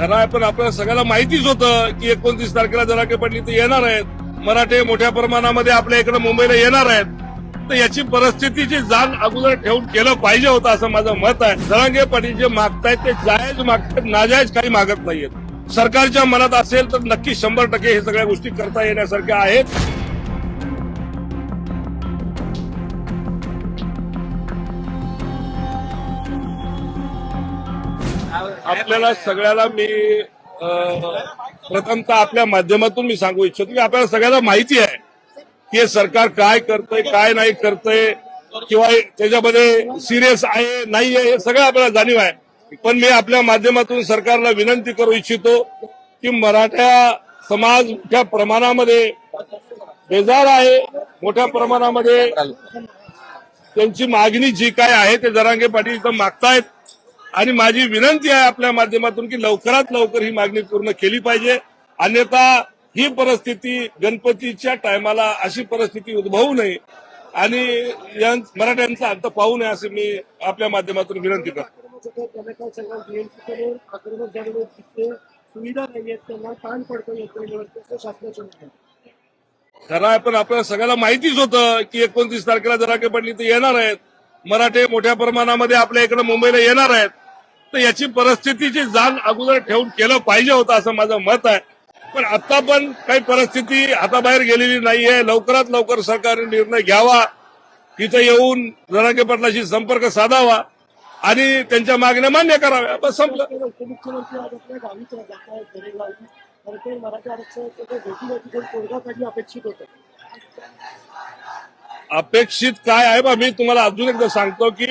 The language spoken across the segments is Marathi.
खरं आहे पण आपल्याला सगळ्याला माहितीच होतं की एकोणतीस तारखेला जराके पाटील इथे येणार आहेत. मराठे मोठ्या प्रमाणामध्ये आपल्या इकडे मुंबईला येणार आहेत. तर याची परिस्थितीची जाण अगोदर ठेवून केलं पाहिजे होतं असं माझं मत आहे. जरांगे पाटील जे मागतायत ते जायज मागतायत नाजायज काही मागत नाहीयेत. सरकारच्या मनात असेल तर नक्की शंभर टक्के हे सगळ्या गोष्टी करता येण्यासारख्या आहेत. आपल्याला सगळ्याला मी प्रथमतः आपल्या माध्यमातून मी सांगू इच्छितो की आपल्याला सगळ्याला माहिती आहे की हे सरकार काय करतंय काय नाही करतंय किंवा त्याच्यामध्ये सिरियस आहे नाही आहे हे सगळं आपल्याला जाणीव आहे. पण मी आपल्या माध्यमातून सरकारला विनंती करू इच्छितो की मराठा समाज मोठ्या प्रमाणामध्ये बेजार आहे मोठ्या प्रमाणामध्ये त्यांची मागणी जी काय आहे ते जरांगे पाटील इथं मागतायत. आणि माझी विनंती आहे आपल्या माध्यमातून की लवकरात लवकर ही मागणी पूर्ण केली पाहिजे. अन्यथा ही परिस्थिती गणपतीच्या टायमाला अशी परिस्थिती उद्भवू नये. आणि मराठ्यांचा अंत पाहू नये असं मी आपल्या माध्यमातून विनंती करतो. सुविधा खरं आहे पण आपल्याला सगळ्याला माहितीच होतं की एकोणतीस तारखेला जराके पडली तर येणार आहेत. मराठे मोठ्या प्रमाणामध्ये आपल्या इकडे मुंबईला येणार आहेत. तर याची परिस्थितीची जाण अगोदर ठेवून केलं पाहिजे होतं असं माझं मत आहे. पण आता पण काही परिस्थिती हाताबाहेर गेलेली नाहीये. लवकरात लवकर सरकारने निर्णय घ्यावा. तिथं येऊन जरांगे पाटलाशी संपर्क साधावा आणि त्यांच्या मागण्या मान्य कराव्या. बस संपलं. अपेक्षित काय आहे बा? मी तुम्हाला अजून एकदा सांगतो की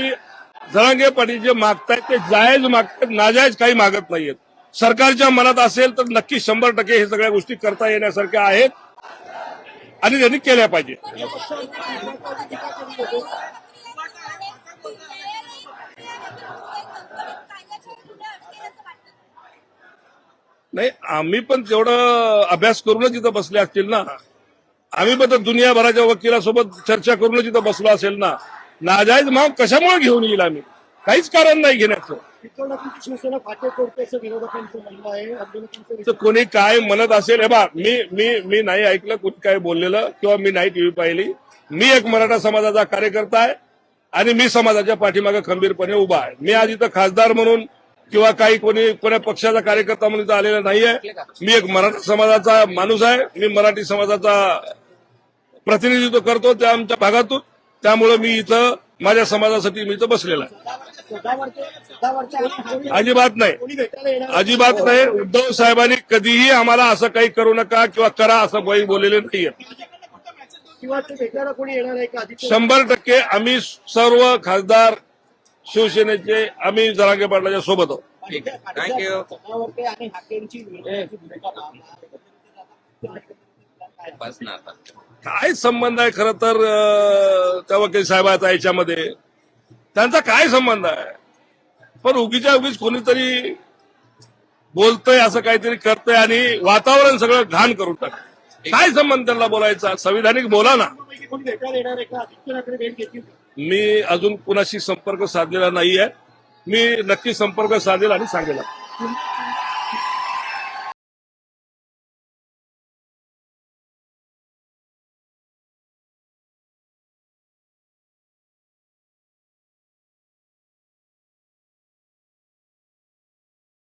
जरांगे पाटील जे मागतायत ते जायज मागतायत नाजायज काही मागत नाहीयेत. सरकारच्या मनात असेल तर नक्की शंभर टक्के हे सगळ्या गोष्टी करता येण्यासारख्या आहेत आणि त्यांनी केल्या पाहिजे. नाही आम्ही पण तेवढं अभ्यास करूनच इथं बसले असतील ना. आम्ही पण तर दुनियाभराच्या वकिलासोबत चर्चा करूनच इथं बसलो असेल ना. नाजायज माग कशामुळे घेऊन येईल आम्ही? काहीच कारण नाही घेण्याचं. चित्रपटाची शिवसेना फाटे तोडते असं विरोधकांचं म्हणणं आहे आंदोलकांचं तर कोणी काय म्हणत असेल हे बा मी मी मी नाही ऐकलं कोणी काय बोललेलं किंवा मी नाही टीव्ही पाहिली. मी एक मराठा समाजाचा कार्यकर्ता आहे आणि मी समाजाच्या पाठीमागे खंबीरपणे उभा आहे. मी आज इथं खासदार म्हणून किंवा काही कोणी कोण्या पक्षाचा कार्यकर्ता म्हणून इथं आलेला नाहीये. मी एक मराठा समाजाचा माणूस आहे. मी मराठी समाजाचा प्रतिनिधित्व करतो त्या आमच्या भागातून. त्यामुळे मी इथं माझ्या समाजासाठी मी इथं बसलेला आहे. अजिबात नाही. अजिबात नाही. उद्धव साहेबांनी कधीही आम्हाला असं काही करू नका किंवा करा असं काही बोललेले नाहीये. शंभर टक्के आम्ही सर्व खासदार शिवसेनेचे आम्ही जरांगे पाटलाच्या सोबत आहोत. थँक्यू. बस ना आता. काय संबंध आहे खरं तर त्या वकील साहेबाचा याच्यामध्ये? त्यांचा काय संबंध आहे? पण उगीच्या उगीच कोणीतरी बोलतोय असं काहीतरी करतंय आणि वातावरण सगळं घाण करून टाक काय संबंध त्यांना बोलायचा? संविधानिक बोला ना. मी अजून कुणाशी संपर्क साधलेला नाहीये. मी नक्की संपर्क साधेल आणि सांगेल